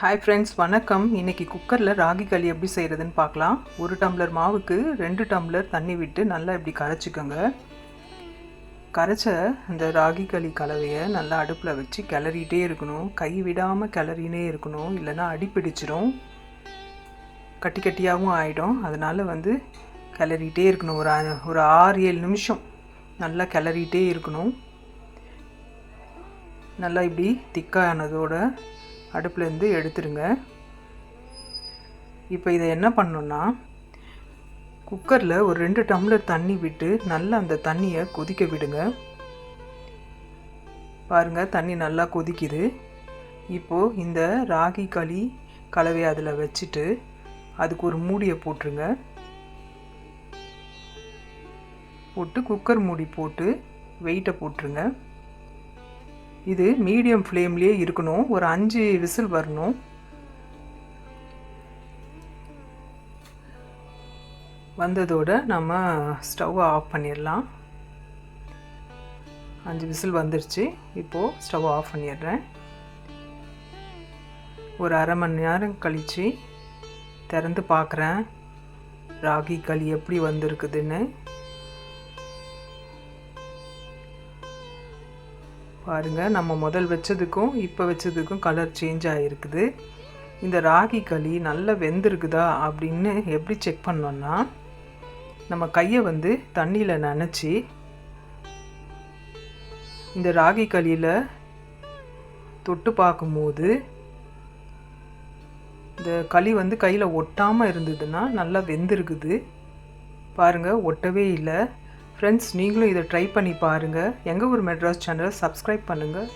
Hi friends வணக்கம். இன்னைக்கு குக்கரில் ராகி களி எப்படி செய்கிறதுன்னு பார்க்கலாம். ஒரு டம்ளர் மாவுக்கு ரெண்டு டம்ளர் தண்ணி விட்டு நல்லா இப்படி கரைச்சிக்கோங்க. கரைச்ச இந்த ராகி களி கலவையை நல்லா அடுப்பில் வச்சு கிளறிட்டே இருக்கணும். கை விடாமல் கிளறினே இருக்கணும். இல்லைன்னா அடிப்பிடிச்சிரும் கட்டி கட்டியாகவும் ஆகிடும் அதனால் வந்து கிளறிட்டே இருக்கணும். ஒரு ஒரு ஆறு ஏழு நிமிஷம் நல்லா கிளறிட்டே இருக்கணும். நல்லா இப்படி திக்கானதோட அடுப்புலேருந்து எடுத்துருங்க இப்போ இதை என்ன பண்ணணும்னா குக்கரில் ஒரு ரெண்டு டம்ளர் தண்ணி விட்டு நல்லா அந்த தண்ணியை கொதிக்க விடுங்க. பாருங்கள் தண்ணி நல்லா கொதிக்குது. இப்போது இந்த ராகி களி கலவையை அதில் வச்சுட்டு அதுக்கு ஒரு மூடியை போட்டுருங்க. போட்டு குக்கர் மூடி போட்டு வெயிட்டை போட்டுருங்க. இது மீடியம் ஃப்ளேம்லேயே இருக்கணும். ஒரு அஞ்சு விசில் வரணும். வந்ததோட நம்ம ஸ்டவ்வை ஆஃப் பண்ணிடலாம். அஞ்சு விசில் வந்துருச்சு. இப்போது ஸ்டவ் ஆஃப் பண்ணிடுறேன். ஒரு அரை மணி நேரம் கழித்து திறந்து பார்க்குறேன். ராகி களி எப்படி வந்திருக்குதுன்னு. பாருங்கள் நம்ம முதல் வச்சதுக்கும் இப்போ வச்சதுக்கும் கலர் சேஞ்ச் ஆகிருக்குது இந்த ராகி களி நல்லா வெந்திருக்குதா அப்படின்னு எப்படி செக் பண்ணோன்னா நம்ம கையை வந்து தண்ணியில் நனைச்சி இந்த ராகி களியில் தொட்டு பார்க்கும்போது இந்த களி வந்து கையில் ஒட்டாமல் இருந்ததுன்னா நல்லா வெந்திருக்குது. பாருங்கள் ஒட்டவே இல்லை. ஃப்ரெண்ட்ஸ் நீங்களும் இதை ட்ரை பண்ணி பாருங்கள் எங்கள் ஊர் மெட்ராஸ் சேனலை சப்ஸ்கிரைப் பண்ணுங்கள்